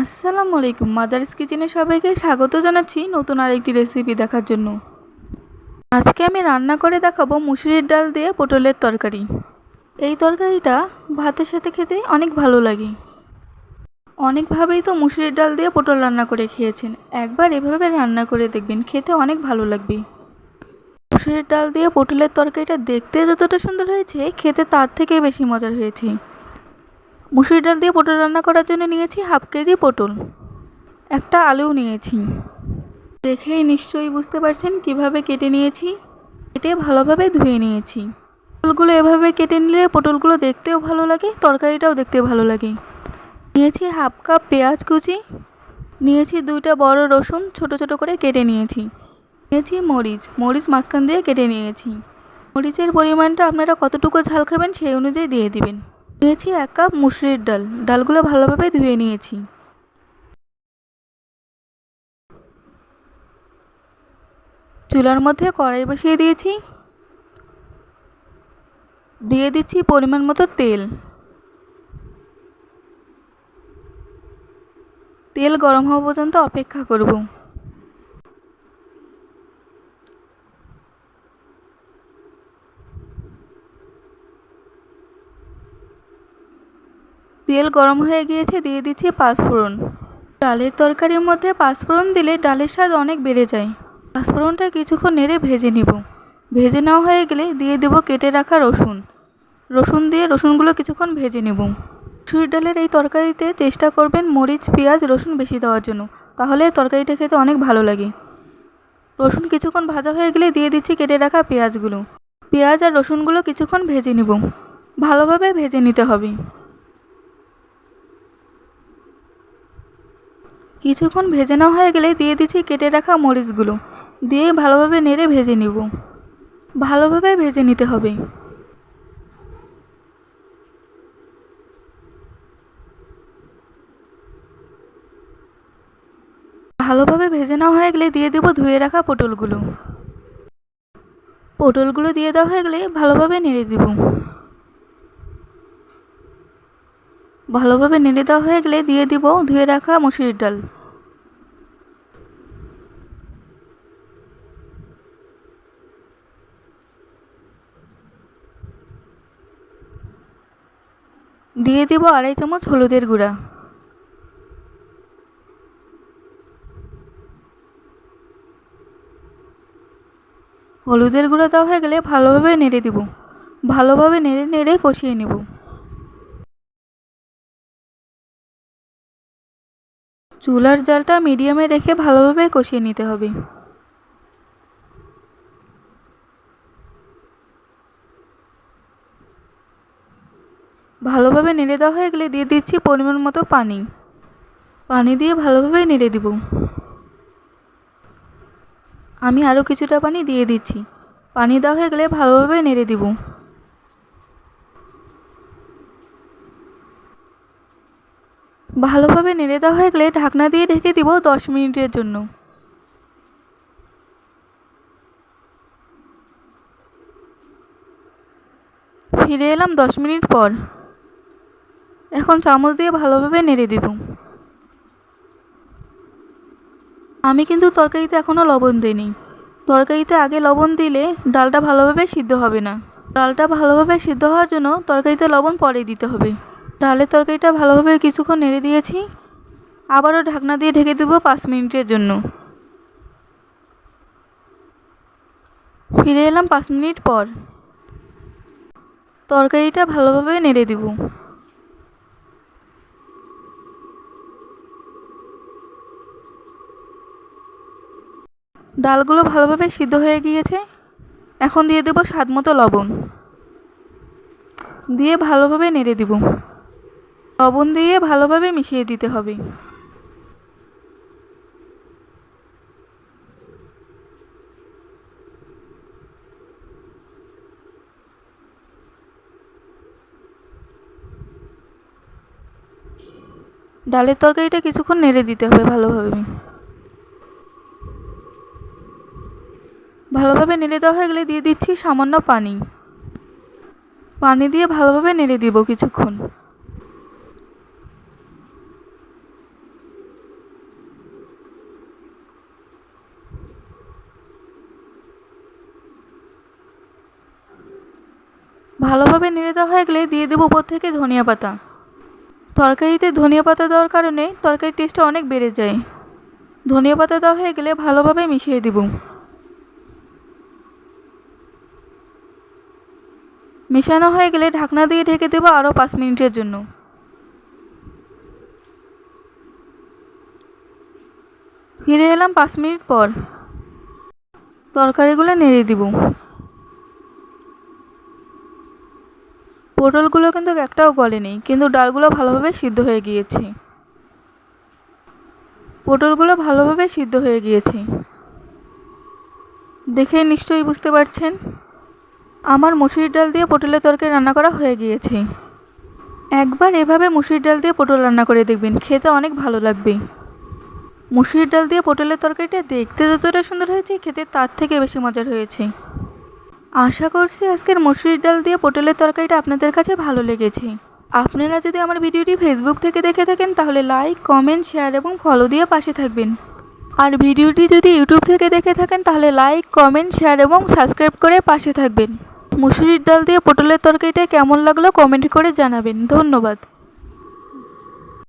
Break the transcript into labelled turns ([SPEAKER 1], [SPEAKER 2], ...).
[SPEAKER 1] আসসালামু আলাইকুম মাদার্স কিচেনে সবাইকে স্বাগত জানাচ্ছি নতুন আরেকটি রেসিপি দেখার জন্য। আজকে আমি রান্না করে দেখাবো মুসুরির ডাল দিয়ে পটলের তরকারি। এই তরকারিটা ভাতের সাথে খেতে অনেক ভালো লাগে। অনেকভাবেই তো মুসুরির ডাল দিয়ে পটল রান্না করে খেয়েছেন। একবার এভাবে রান্না করে দেখবেন, খেতে অনেক ভালো লাগবে। মুসুরির ডাল দিয়ে পটলের তরকারিটা দেখতে যতটা সুন্দর হয়েছে, খেতে তার থেকে বেশি মজার হয়েছে। মুসুরি ডাল দিয়ে পটল রান্না করার জন্য নিয়েছি হাফ কেজি পটল। একটা আলু নিয়েছি। দেখেই নিশ্চয়ই বুঝতে পারছেন কীভাবে কেটে নিয়েছি। কেটে ভালোভাবে ধুয়ে নিয়েছি। পটলগুলো এভাবে কেটে নিলে পটলগুলো দেখতেও ভালো লাগে, তরকারিটাও দেখতে ভালো লাগে। নিয়েছি হাফ কাপ পেঁয়াজ কুচি। নিয়েছি দুইটা বড় রসুন ছোট ছোট করে কেটে নিয়েছি। নিয়েছি মরিচ মরিচ মাঝখান দিয়ে কেটে নিয়েছি। মরিচের পরিমাণটা আপনারা কতটুকু ঝাল খাবেন সেই অনুযায়ী দিয়ে দিবেন। নিয়েছি এক কাপ মুসুরির ডাল। ডালগুলো ভালোভাবে ধুয়ে নিয়েছি। চুলার মধ্যে কড়াই বসিয়ে দিয়েছি। দিয়ে দিচ্ছি পরিমাণ মতো তেল। তেল গরম হওয়া পর্যন্ত অপেক্ষা করব। তেল গরম হয়ে গিয়েছে, দিয়ে দিচ্ছি পাঁচফোড়ন। ডালের তরকারির মধ্যে পাঁচফোড়ন দিলে ডালের স্বাদ অনেক বেড়ে যায়। পাঁচফোড়নটা কিছুক্ষণ নেড়ে ভেজে নিব। ভেজে নেওয়া হয়ে গেলে দিয়ে দেবো কেটে রাখা রসুন। রসুন দিয়ে রসুনগুলো কিছুক্ষণ ভেজে নেব। মুসুর ডালের এই তরকারিতে চেষ্টা করবেন মরিচ, পেঁয়াজ, রসুন বেশি দেওয়ার জন্য। তাহলে তরকারিটা খেতে অনেক ভালো লাগে। রসুন কিছুক্ষণ ভাজা হয়ে গেলে দিয়ে দিচ্ছি কেটে রাখা পেঁয়াজগুলো। পেঁয়াজ আর রসুনগুলো কিছুক্ষণ ভেজে নেব। ভালোভাবে ভেজে নিতে হবে। কিছুক্ষণ ভেজে নেওয়া হয়ে গেলে দিয়ে দিচ্ছি কেটে রাখা মরিচগুলো। দিয়ে ভালোভাবে নেড়ে ভেজে নিব। ভালোভাবে ভেজে নিতে হবে। ভালোভাবে ভেজে নেওয়া হয়ে গেলে দিয়ে দেবো ধুয়ে রাখা পটলগুলো। পটলগুলো দিয়ে দেওয়া হয়ে গেলে ভালোভাবে নেড়ে দিব। ভালোভাবে নেড়ে দেওয়া হয়ে গেলে দিয়ে দিব ধুয়ে রাখা মুসুরির ডাল। দিয়ে দিব আড়াই চামচ হলুদের গুঁড়া। হলুদের গুঁড়া দেওয়া হয়ে গেলে ভালোভাবে নেড়ে দিব। ভালোভাবে নেড়ে নেড়ে কষিয়ে নেব। চুলার জালটা মিডিয়ামে রেখে ভালোভাবে কষিয়ে নিতে হবে। ভালোভাবে নেড়ে দেওয়া হয়ে গেলে দিয়ে দিচ্ছি পরিমাণ মতো পানি। পানি দিয়ে ভালোভাবে নেড়ে দিব। আমি আরও কিছুটা পানি দিয়ে দিচ্ছি। পানি দেওয়া হয়ে গেলে ভালোভাবে নেড়ে দিব। ভালোভাবে নেড়ে দেওয়া হয়ে গেলে ঢাকনা দিয়ে ঢেকে দিব দশ মিনিটের জন্য। ফিরে এলাম দশ মিনিট পর। এখন চামচ দিয়ে ভালোভাবে নেড়ে দিব। আমি কিন্তু তরকারিতে এখনও লবণ দিইনি। তরকারিতে আগে লবণ দিলে ডালটা ভালোভাবে সিদ্ধ হবে না। ডালটা ভালোভাবে সিদ্ধ হওয়ার জন্য তরকারিতে লবণ পরে দিতে হবে। ডালের তরকারিটা ভালোভাবে কিছুক্ষণ নেড়ে দিয়েছি। আবারও ঢাকনা দিয়ে ঢেকে দেবো পাঁচ মিনিটের জন্য। ফিরে এলাম পাঁচ মিনিট পর। তরকারিটা ভালোভাবে নেড়ে দিব। ডালগুলো ভালোভাবে সিদ্ধ হয়ে গিয়েছে। এখন দিয়ে দেবো স্বাদ মতো লবণ। দিয়ে ভালোভাবে নেড়ে দিব। লবণ দিয়ে ভালোভাবে মিশিয়ে দিতে হবে। ডালের তরকারিটা কিছুক্ষণ নেড়ে দিতে হবে ভালোভাবে। ভালোভাবে নেড়ে দেওয়া হয়ে গেলে দিয়ে দিচ্ছি সামান্য পানি। পানি দিয়ে ভালোভাবে নেড়ে দিব কিছুক্ষণ। ভালোভাবে নেড়ে দেওয়া হয়ে গেলে দিয়ে দেবো উপর থেকে ধনিয়া পাতা। তরকারিতে ধনিয়া পাতা দেওয়ার কারণে তরকারির টেস্টটা অনেক বেড়ে যায়। ধনিয়া পাতা দেওয়া হয়ে গেলে ভালোভাবে মিশিয়ে দেবো। মেশানো হয়ে গেলে ঢাকনা দিয়ে ঢেকে দেবো আরও পাঁচ মিনিটের জন্য। ফিরে এলাম পাঁচ মিনিট পর। তরকারিগুলো নেড়ে দিব। পটলগুলো কিন্তু একটাও গলেনি, কিন্তু ডালগুলো ভালোভাবে সিদ্ধ হয়ে গিয়েছে। পটলগুলো ভালোভাবে সিদ্ধ হয়ে গিয়েছে। দেখে নিশ্চয়ই বুঝতে পারছেন? আমার মুসুরির ডাল দিয়ে পটলের তরকারি রান্না করা হয়ে গিয়েছে। একবার এভাবে মুসুরির ডাল দিয়ে পটল রান্না করে দেখবেন, খেতে অনেক ভালো লাগবে। মুসুরির ডাল দিয়ে পটলের তরকারিটা দেখতে যতটা সুন্দর হয়েছে, খেতে তার থেকে বেশি মজার হয়েছে। আশা করছি আজকের মুসুরির ডাল দিয়ে পটলের তরকারিটা আপনাদের কাছে ভালো লেগেছে। আপনারা যদি আমার ভিডিওটি ফেসবুক থেকে দেখে থাকেন, তাহলে লাইক কমেন্ট শেয়ার এবং ফলো দিয়ে পাশে থাকবেন। আর ভিডিওটি যদি ইউটিউব থেকে দেখে থাকেন, তাহলে লাইক কমেন্ট শেয়ার এবং সাবস্ক্রাইব করে পাশে থাকবেন। মুসুরির ডাল দিয়ে পটলের তরকারিটা কেমন লাগল কমেন্ট করে জানাবেন। ধন্যবাদ।